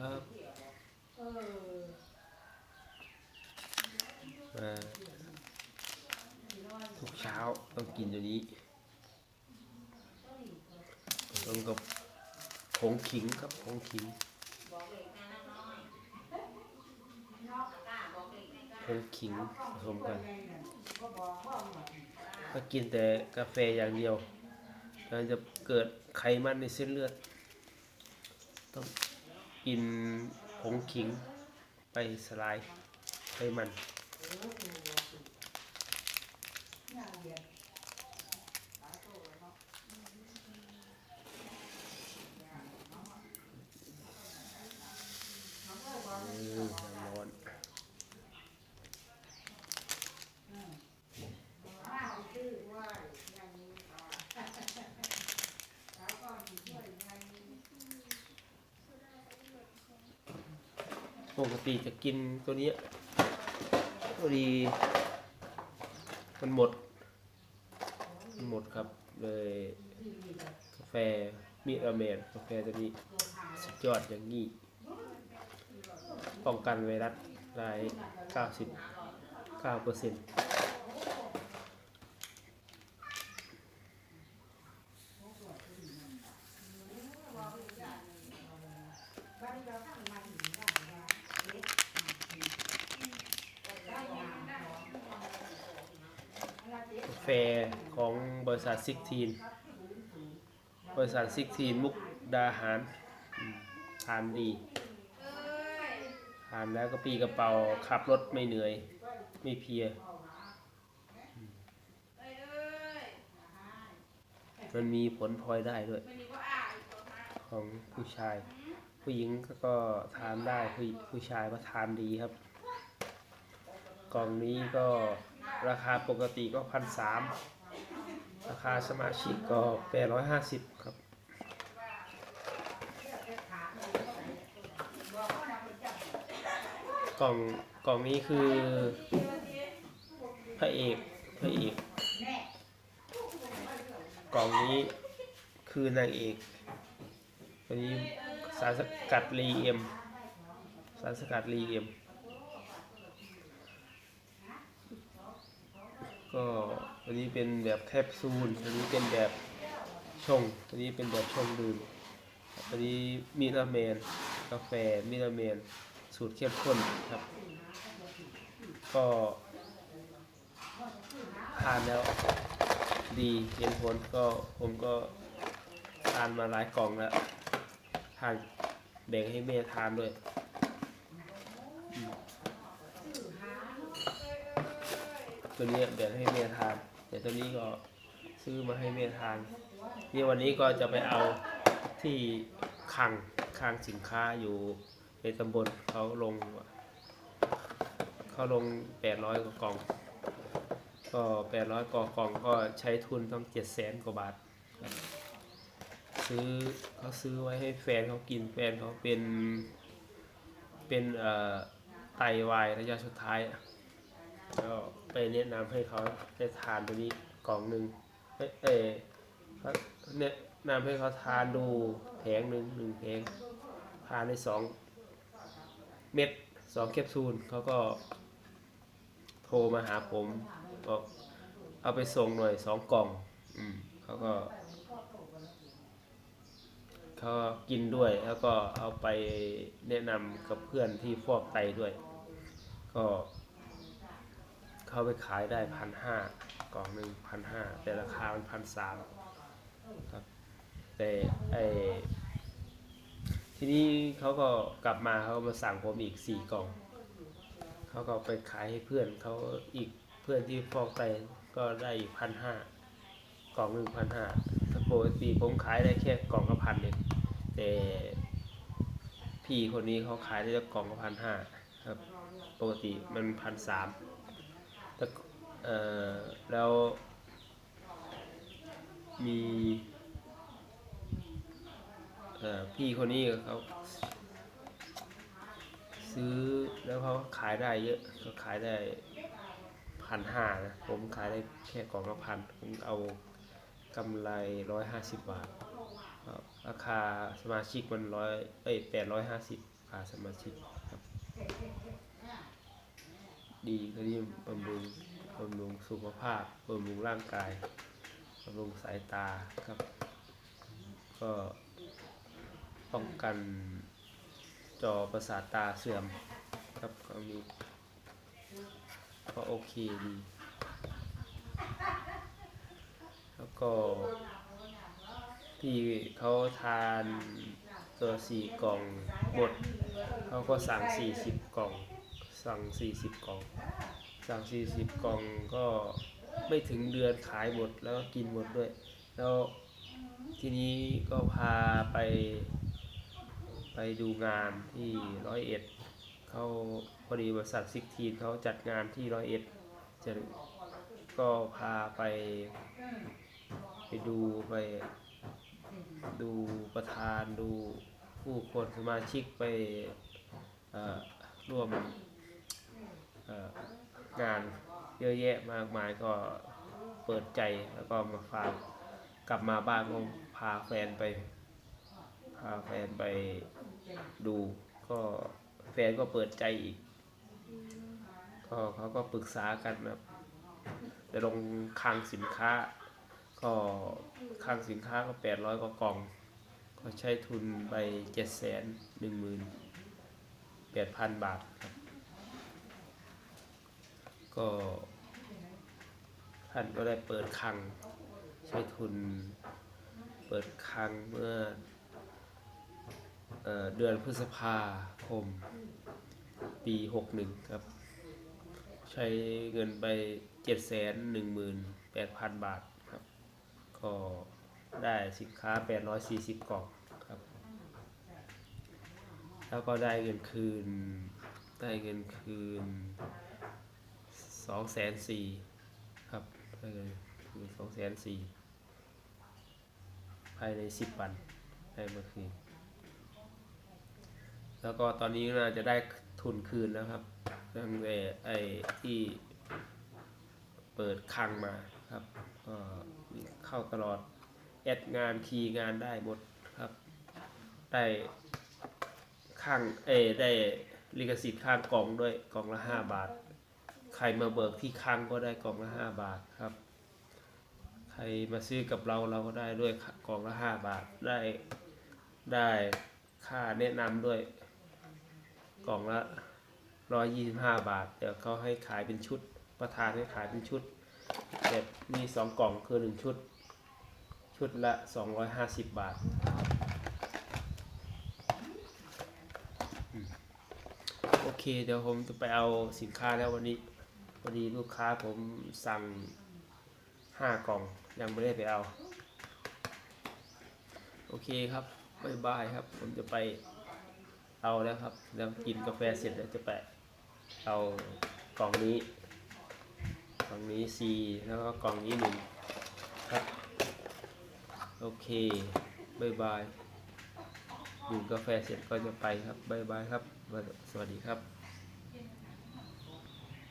ครับมาทุกเช้าต้องกินตัวนี้ผสมกับผงขิงครับผงขิงผงขิงผสมกันถ้ากินแต่กาแฟอย่างเดียวมันจะเกิดไขมันในเส้นเลือดต้อง กินผงขิง ไปสลายไปมัน อืมน้ำร้อน ปกติจะกินตัวนี้พอดี มันหมด มันหมดครับ เลยกาแฟมิราเมนกาแฟตัวนี้สุดยอดอย่างนี้ ป้องกันไวรัสราย99เปอร์เซ็นต์ ฟของบริษัทซิกทีนบริษัทซิกทีนมุกดาหารทานดีทานแล้วก็ปีกระเป๋าขับรถไม่เหนื่อย ไม่เพียมมันมีผลพลอยได้ด้วย ของผู้ชาย ผู้หญิงก็ทานได้ผู้ผู้ชายก็ทานดีครับ กล่องนี้ก็ ราคาปกติก็พันสามราคาสมาชิกก็แปดร้อยห้าสิบครับกล่องกล่องนี้คือพระเอกพระเอกกล่องนี้คือนางเอกตัวนี้สารสกัดลีเอ็มสารสกัดลีเอ็ม ก็ตัวนี้เป็นแบบแคปซูลตัวนี้เป็นแบบชงตัวนี้เป็นแบบชงดื่มตัวนี้มิลาเมนกาแฟมิลาเมนสูตรเข้มข้นครับ ก็ทานแล้วดีเห็นผลก็ผมก็ทานมาหลายกล่องแล้วทานแบ่งให้แม่ทานด้วย ตัวนี้แบ่งให้แม่ทานแต่ตัวนี้ก็ซื้อมาให้แม่ทานนี่วันนี้ก็จะไปเอาที่คลังคลังสินค้าอยู่ในตำบลเขาลงเขาลงแปดร้อยกว่ากล่อง ก็แปดร้อยกว่ากล่องก็ใช้ทุนต้องเจ็ดแสนกว่าบาท ซื้อเขาซื้อไว้ให้แฟนเขากินแฟนเขาเป็นเป็นไตวายระยะสุดท้ายอะ ก็ไปแนะนำให้เขาได้ทานตัวนี้กล่องหนึ่งเออเขาแนะนำให้เขาทานดูแผงหนึ่งหนึ่งแผงทานได้สองเม็ดสองแคปซูลเขาก็ โทรมาหาผมบอกเอาไปส่งหน่อยสองกล่อง อืมเขาก็เขาก็กินด้วยแล้วก็เอาไปแนะนำกับเพื่อนที่ฟอกไตด้วย ก็ เขาไปขายได้พันห้ากล่องหนึ่งพันห้าแต่ราคามันพันสามครับแต่ไอทีนี้เขาก็กลับมาเขามาสั่งผมอีกสี่กล่องเขาก็ไปขายให้เพื่อนเขาอีกเพื่อนที่ฟอกไตก็ได้อีกพันห้ากล่องหนึ่งพันห้าถ้าปกติผมขายได้แค่กล่องละพันเองแต่พี่คนนี้เขาขายได้กล่องละพันห้าครับ ปกติมันพันสาม แล้วมีพี่คนนี้เขาซื้อแล้วเขาขายได้เยอะเขาขายได้พันห้านะ ผมขายได้แค่กล่องละพันผมเอากำไรร้อยห้าสิบบาทราคาสมาชิกมันร้อยเอ้ยแปดร้อยห้าสิบราคาสมาชิกครับ ดีก็นี่บำรุงบำรุงสุขภาพบำรุงร่างกายบำรุงสายตาครับ ก็ป้องกันจอประสาทตาเสื่อมครับก็มีก็โอเคดี แล้วก็ที่เขาทานตัวสี่กล่องหมดเขาก็สั่งสี่สิบกล่อง สั่งสี่สิบกล่อง สั่งสี่สิบกล่องก็ไม่ถึงเดือนขายหมดแล้วก็กินหมดด้วย แล้วทีนี้ก็พาไป ไปดูงานที่ร้อยเอ็ดเขาพอดีบริษัทซิกทีนเขาจัดงานที่ร้อยเอ็ดจะก็พาไปไปดูไป ดูประธานดูผู้คนสมาชิกไปร่วม งานเยอะแยะมากมายก็เปิดใจแล้วก็มาฝากกลับมาบ้านก็พาแฟนไป พาแฟนไปดูก็แฟนก็เปิดใจอีก ก็เขาก็ปรึกษากันแบบจะลงคลังสินค้า ก็คลังสินค้าก็แปดร้อยกว่ากล่อง ก็ใช้ทุนไปเจ็ดแสนหนึ่งหมื่นแปดพันบาทครับ ก็ท่านก็ได้เปิดคังใช้ทุนเปิดคังเมื่อเอเดือนพฤษภาคม ปีหกหนึ่งครับ ใช้เงินไปเจ็ดแสนหนึ่งหมื่นแปดพันบาทครับ ก็ได้สินค้า 840 กล่องครับ แล้วก็ได้เงินคืน ได้เงินคืน 2แสนสี่ครับได้เงินคืน2แสนสี่ภายใน10วันได้เมื่อคืน แล้วก็ตอนนี้น่าจะได้ทุนคืนแล้วครับตั้งแต่ไอ้ที่เปิดคังมาครับก็เข้าตลอดแอดงานคีย์งานได้หมดครับ ได้ข้างเอได้ลิขสิทธิ์ข้างกล่องด้วยกล่องละห้าบาท รมาเบิกที่ค้างก็ได้กล่องละห้าบาทครับ ใครมาซื้อกับเราเราก็ได้ด้วยกล่องละห้าบาทได้ได้ค่าแนะนำด้วยกล่องละร้อยยี่สิบห้าบาท เดี๋ยวเขาให้ขายเป็นชุด ประธานให้ขายเป็นชุดแบบมีสองกล่องคือหนึ่งชุด ชุดละ250บาทอืมโอเค เดี๋ยวผมจะไปเอาสินค้าแล้ววันนี้ พอดีลูกค้าผมสั่ง5กล่อง ยังไม่ได้ไปเอา โอเคครับบายบายครับ ผมจะไปเอาแล้วครับ แล้วกินกาแฟเสร็จแล้วจะไปเอากล่องนี้ กล่องนี้ C แล้วก็กล่องนี้หนึ่งครับ โอเคบายบายดื่มกาแฟเสร็จก็จะไปครับบายบายครับ สวัสดีครับ